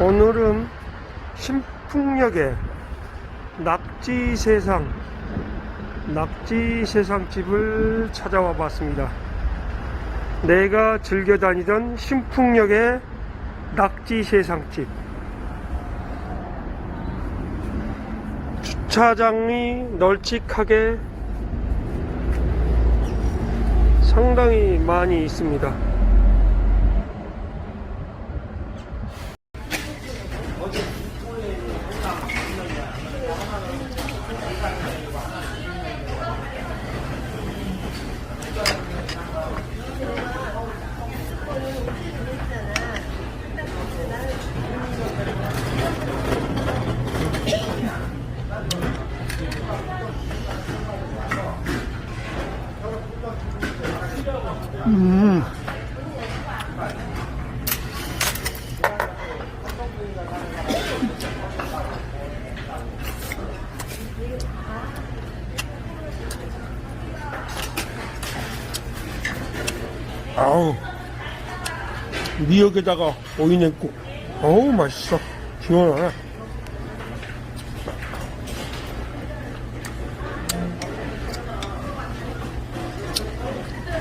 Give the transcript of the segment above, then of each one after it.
오늘은 신풍역의 낙지 세상 낙지 세상 집을 찾아와 봤습니다. 내가 즐겨 다니던 신풍역의 낙지 세상 집. 주차장이 널찍하게 상당히 많이 있습니다. 아우. 미역에다가 오이냉국. 어우 맛있어. 시원하네.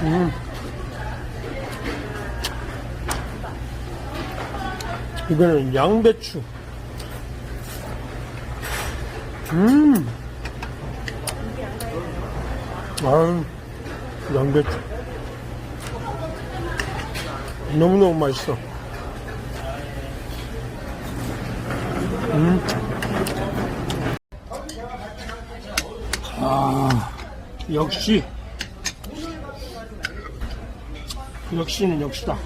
음. 이거는 양배추 음 아유 양배추 너무너무 맛있어. 음. 아, 역시. 역시는 역시다.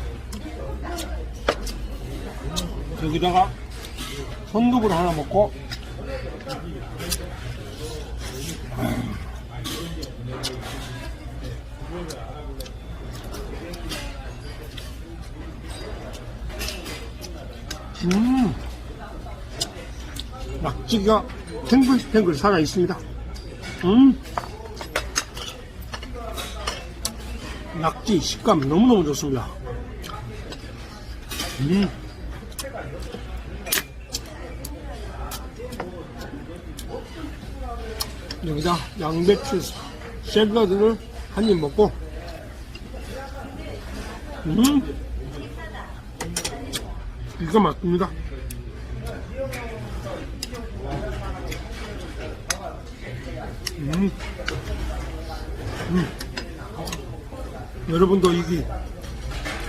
여기다가 손두부를 하나 먹고, 음, 낙지가 탱글탱글 살아 있습니다. 음, 낙지 식감 너무너무 좋습니다. 음, 여기다 양배추 샐러드를 한 입 먹고, 음, 기가 막힙니다. 음. 음. 여러분도 여기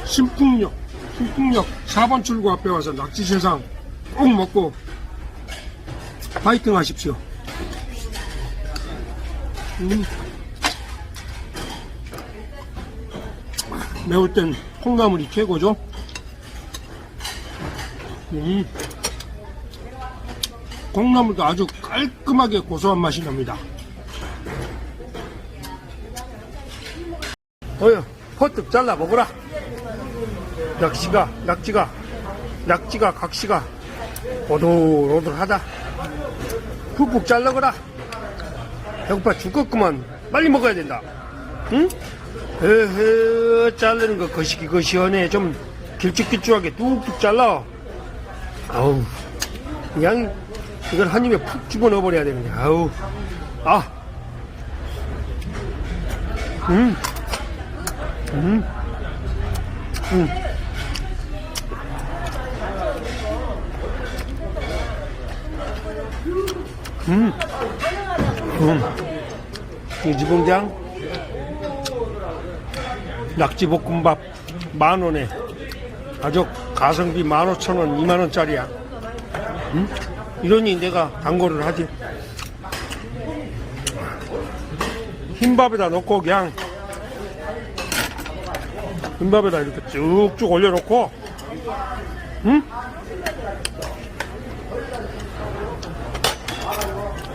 신풍역, 신풍역 4번 출구 앞에 와서 낙지 세상 꼭 먹고 파이팅 하십시오. 음. 매울 땐 콩나물이 최고죠. 음. 콩나물도 아주 깔끔하게 고소한 맛이 납니다. 어여, 퍼뜩 잘라 먹어라. 낙지가, 낙지가, 낙지가, 각시가 오돌오돌하다. 푹푹 잘라거라. 배고파 죽겠구만. 빨리 먹어야 된다. 응? 에헤, 자르는 거 거시기 거시하네. 좀 길쭉길쭉하게 뚝뚝 잘라. 아우, 그냥 이걸 한 입에 푹 집어넣어 버려야 되는데, 아우, 아, 음, 음, 음. 음, 음. 이 지붕장 낙지볶음밥 만 원에 아주 가성비 만 오천 원, 이만 원짜리야. 응? 이러니 내가 단골을 하지. 흰밥에다 넣고 그냥 흰밥에다 이렇게 쭉쭉 올려놓고, 응?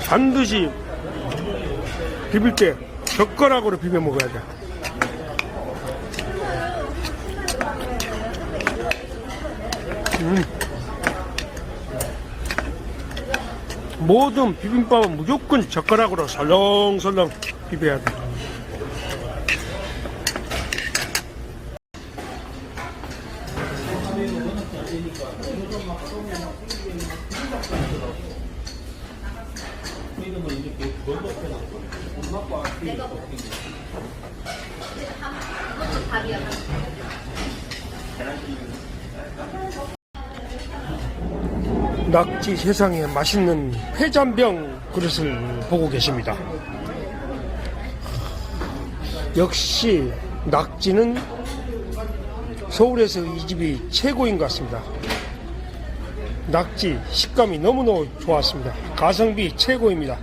반드시 비빌 때 젓가락으로 비벼 먹어야 돼. 모든 비빔밥은 무조건 젓가락으로 설렁설렁 비벼야 돼. 낙지 세상에 맛있는 회잔병 그릇을 보고 계십니다. 역시 낙지는 서울에서 이 집이 최고인 것 같습니다. 낙지 식감이 너무너무 좋았습니다. 가성비 최고입니다.